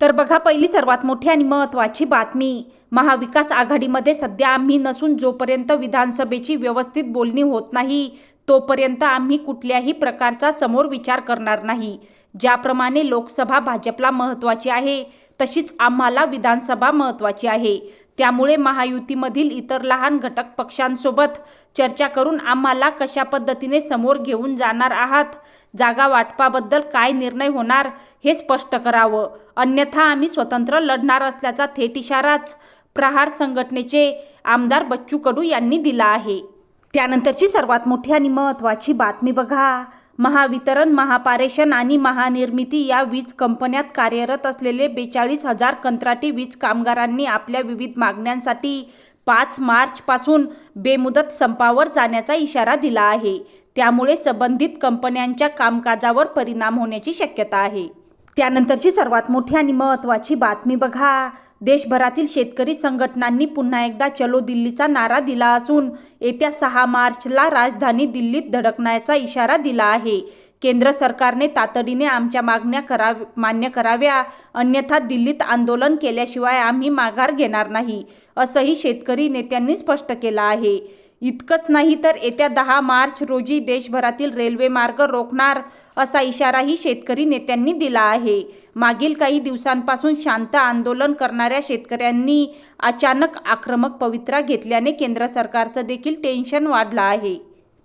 तर बघा पहिली सर्वात मोठी आणि महत्त्वाची बातमी. महाविकास आघाडीमध्ये सध्या आम्ही नसून जोपर्यंत विधानसभेची व्यवस्थित बोलणी होत नाही तोपर्यंत आम्ही कुठल्याही प्रकारचा समोर विचार करणार नाही. ज्याप्रमाणे लोकसभा भाजपला महत्त्वाची आहे तशीच आम्हाला विधानसभा महत्त्वाची आहे. त्यामुळे महायुतीमधील इतर लहान घटक पक्षांसोबत चर्चा करून आम्हाला कशा पद्धतीने समोर घेऊन जाणार आहात? जागा वाटपाबद्दल काय निर्णय होणार? हे स्पष्ट करावं. अन्यथा आम्ही स्वतंत्र लढणार असल्याचा थेट इशाराच प्रहार संघटनेचे आमदार बच्चू कडू यांनी दिला आहे. त्यानंतरची सर्वात मोठी आणि महत्त्वाची बातमी बघा. महावितरण महापारेषण आणि महानिर्मिती या वीज कंपन्यात कार्यरत असलेले बेचाळीस हजार कंत्राटी वीज कामगारांनी आपल्या विविध मागण्यांसाठी पाच मार्चपासून बेमुदत संपावर जाण्याचा इशारा दिला आहे. त्यामुळे संबंधित कंपन्यांच्या कामकाजावर परिणाम होण्याची शक्यता आहे. त्यानंतरची सर्वात मोठी आणि महत्त्वाची बातमी बघा. देशभरातील शेतकरी संघटनांनी पुन्हा एकदा चलो दिल्लीचा नारा दिला असून येत्या सहा मार्चला राजधानी दिल्लीत धडकण्याचा इशारा दिला आहे. केंद्र सरकारने तातडीने आमच्या मागण्या करा मान्य कराव्या अन्यथा दिल्लीत आंदोलन केल्याशिवाय आम्ही माघार घेणार नाही असंही शेतकरी नेत्यांनी स्पष्ट केलं आहे. इतकंच नाही तर येत्या दहा मार्च रोजी देशभरातील रेल्वे मार्ग रोखणार असा इशाराही शेतकरी नेत्यांनी दिला आहे. मागील काही दिवसांपासून शांत आंदोलन करणाऱ्या शेतकऱ्यांनी अचानक आक्रमक पवित्रा घेतल्याने केंद्र सरकारचं देखील टेन्शन वाढलं आहे.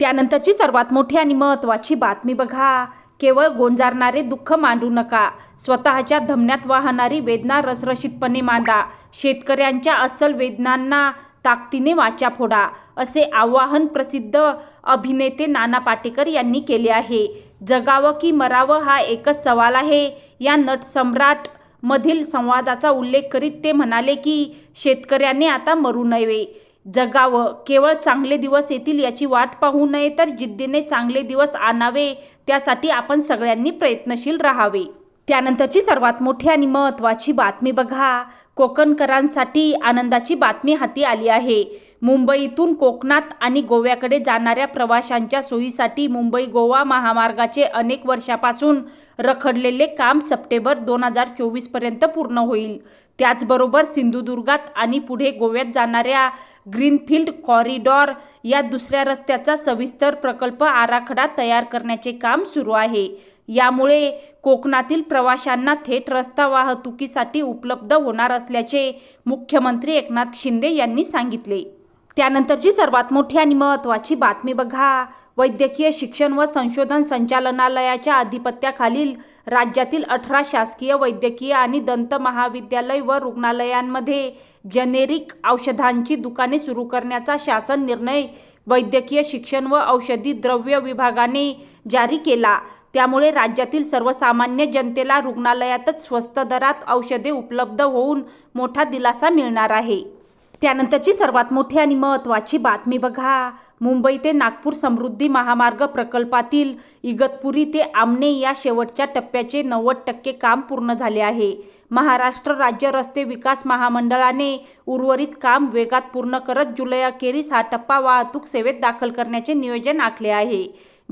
त्यानंतरची सर्वात मोठी आणि महत्त्वाची बातमी बघा. केवळ गोंजारणारे दुःख मांडू नका. स्वतःच्या धमन्यात वाहणारी वेदना रसरशीतपणे मांडा. शेतकऱ्यांच्या अस्सल वेदनांना ताकदीने वाचा फोडा असे आवाहन प्रसिद्ध अभिनेते नाना पाटेकर यांनी केले आहे. जगावं की मरावं हा एकच सवाल आहे. या नटसम्राट मधील संवादाचा उल्लेख करीत ते म्हणाले की शेतकऱ्यांनी आता मरू नये. जगावं केवळ चांगले दिवस येतील याची वाट पाहू नये तर जिद्दीने चांगले दिवस आणावे त्यासाठी आपण सगळ्यांनी प्रयत्नशील राहावे. त्यानंतरची सर्वात मोठी आणि महत्त्वाची बातमी बघा. कोकणकरांसाठी आनंदाची बातमी हाती आली आहे. मुंबईतून कोकणात आणि गोव्याकडे जाणाऱ्या प्रवाशांच्या सोयीसाठी मुंबई गोवा महामार्गाचे अनेक वर्षापासून रखडलेले काम सप्टेंबर दोन हजार चोवीसपर्यंत पूर्ण होईल. त्याचबरोबर सिंधुदुर्गात आणि पुढे गोव्यात जाणाऱ्या ग्रीनफील्ड कॉरिडॉर या दुसऱ्या रस्त्याचा सविस्तर प्रकल्प आराखडा तयार करण्याचे काम सुरू आहे. यामुळे कोकणातील प्रवाशांना थेट रस्ता वाहतुकीसाठी उपलब्ध होणार असल्याचे मुख्यमंत्री एकनाथ शिंदे यांनी सांगितले. त्यानंतरची सर्वात मोठी आणि महत्त्वाची बातमी बघा. वैद्यकीय शिक्षण व संशोधन संचालनालयाच्या अधिपत्याखालील राज्यातील अठरा शासकीय वैद्यकीय आणि दंत महाविद्यालय व रुग्णालयांमध्ये जेनेरिक औषधांची दुकाने सुरू करण्याचा शासन निर्णय वैद्यकीय शिक्षण व औषधी द्रव्य विभागाने जारी केला. त्यामुळे राज्यातील सर्वसामान्य जनतेला रुग्णालयातच स्वस्त दरात औषधे उपलब्ध होऊन मोठा दिलासा मिळणार आहे. त्यानंतरची सर्वात मोठी आणि महत्त्वाची बातमी बघा. मुंबई ते नागपूर समृद्धी महामार्ग प्रकल्पातील इगतपुरी ते आमने या शेवटच्या टप्प्याचे नव्वद टक्के काम पूर्ण झाले आहे. महाराष्ट्र राज्य रस्ते विकास महामंडळाने उर्वरित काम वेगात पूर्ण करत जुलै अखेरीस हा टप्पा वाहतूक सेवेत दाखल करण्याचे नियोजन आखले आहे.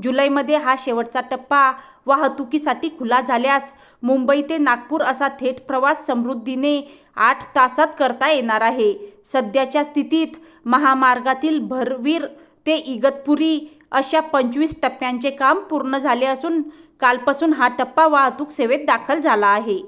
जुलैमध्ये हा शेवटचा टप्पा वाहतुकीसाठी खुला झाल्यास मुंबई ते नागपूर असा थेट प्रवास समृद्धीने आठ तासात करता येणार आहे. सध्याच्या स्थितीत महामार्गातील भरवीर ते इगतपुरी अशा पंचवीस टप्प्यांचे काम पूर्ण झाले असून कालपासून हा टप्पा वाहतूक सेवेत दाखल झाला आहे.